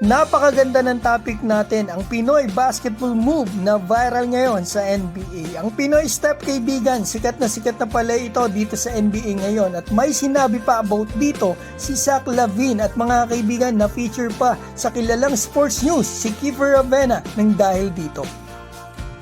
Napakaganda ng topic natin, ang Pinoy basketball move na viral ngayon sa NBA. Ang Pinoy step kaibigan, sikat na sikat na pala ito dito sa NBA ngayon at may sinabi pa about dito si Zach Lavine at mga kaibigan na feature pa sa kilalang sports news si Kiefer Ravena ng dahil dito.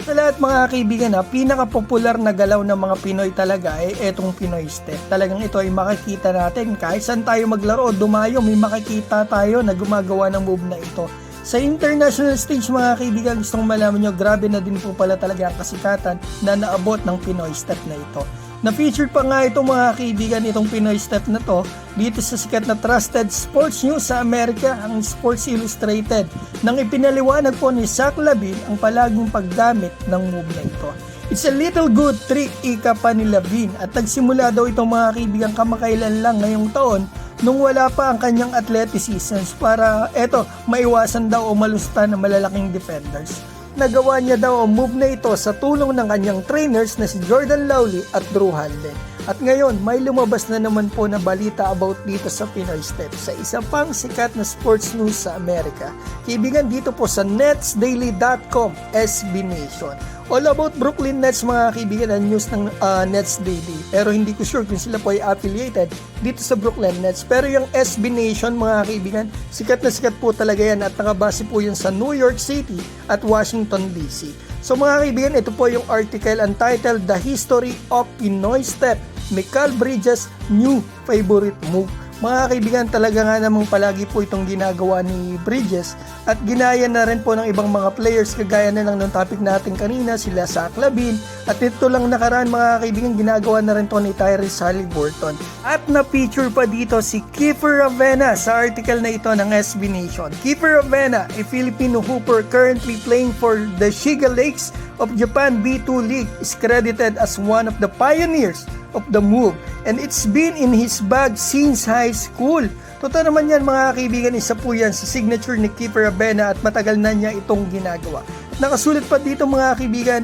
Sa lahat mga kaibigan na pinaka-popular na galaw ng mga Pinoy talaga ay etong Pinoy Step. Talagang ito ay makikita natin kahit saan tayo maglaro dumayo may makikita tayo na gumagawa ng move na ito. Sa international stage mga kaibigan gustong malaman nyo grabe na din po pala talaga ang kasikatan na naabot ng Pinoy Step na ito. Na-featured pa nga ito mga kaibigan itong Pinoy Step na to dito sa sikat na trusted sports news sa Amerika ang Sports Illustrated nang ipinaliwanag po ni Zach Lavine ang palaging paggamit ng move na ito. It's a little good trick ika pa ni Lavine at nagsimula daw itong mga kaibigan kamakailan lang ngayong taon nung wala pa ang kanyang athleticism para eto maiwasan daw o malusta ng malalaking defenders. Nagawa niya daw ang move na ito sa tulong ng kanyang trainers na si Jordan Lowry at Drew Hanlen. At ngayon, may lumabas na naman po na balita about dito sa Pinoy Step sa isa pang sikat na sports news sa Amerika. Kaibigan dito po sa netsdaily.com SB Nation. All about Brooklyn Nets mga kaibigan ang news ng uh, Nets Daily. Pero hindi ko sure kung sila po ay affiliated dito sa Brooklyn Nets. Pero yung SB Nation mga kaibigan, sikat na sikat po talaga yan at nakabase po yun sa New York City at Washington DC. So mga kaibigan, ito po yung article entitled The History of Pinoy Step, Mikal Bridges' New Favorite Move. Mga kaibigan, talaga nga namang palagi po itong ginagawa ni Bridges at ginaya na rin po ng ibang mga players kagaya na lang ng topic natin kanina, sila Zach Lavin at ito lang nakaraan mga kaibigan, ginagawa na rin to ni Tyrese Halliburton. At na-feature pa dito si Kiefer Ravena sa article na ito ng SB Nation. Kiefer Ravena, a Filipino hooper currently playing for the Shiga Lakes of Japan B2 League is credited as one of the pioneers of the move and it's been in his bag since high school. Totoo naman yan mga kaibigan, isa po yan sa signature ni Keeper Abena at matagal na niya itong ginagawa. At nakasulat pa dito mga kaibigan,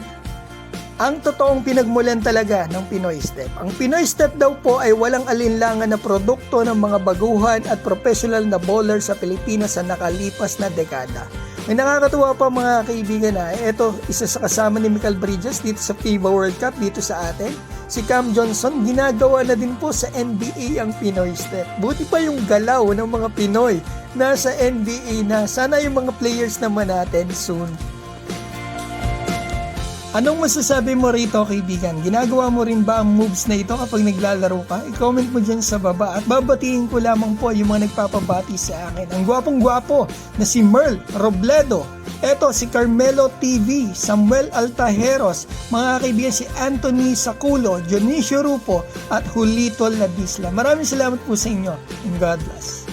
ang totoong pinagmulan talaga ng Pinoy Step. Ang Pinoy Step daw po ay walang alinlangan na produkto ng mga baguhan at professional na bowler sa Pilipinas sa nakalipas na dekada. May nakakatuwa pa mga kaibigan na ito isa sa kasama ni Michael Bridges dito sa FIBA World Cup dito sa atin. Si Cam Johnson ginagawa na din po sa NBA ang Pinoy Step. Buti pa yung galaw ng mga Pinoy nasa NBA na. Sana yung mga players naman natin soon Anong masasabi mo rito kaibigan? Ginagawa mo rin ba ang moves na ito kapag naglalaro ka? I-comment mo dyan sa baba at babatiin ko lamang po yung mga nagpapabati sa akin. Ang gwapong gwapo na si Merl Robledo. Eto si Carmelo TV, Samuel Altajeros, mga kaibigan si Anthony Saculo, Dionisio Rupo at Julito Ladisla. Maraming salamat po sa inyo and God bless.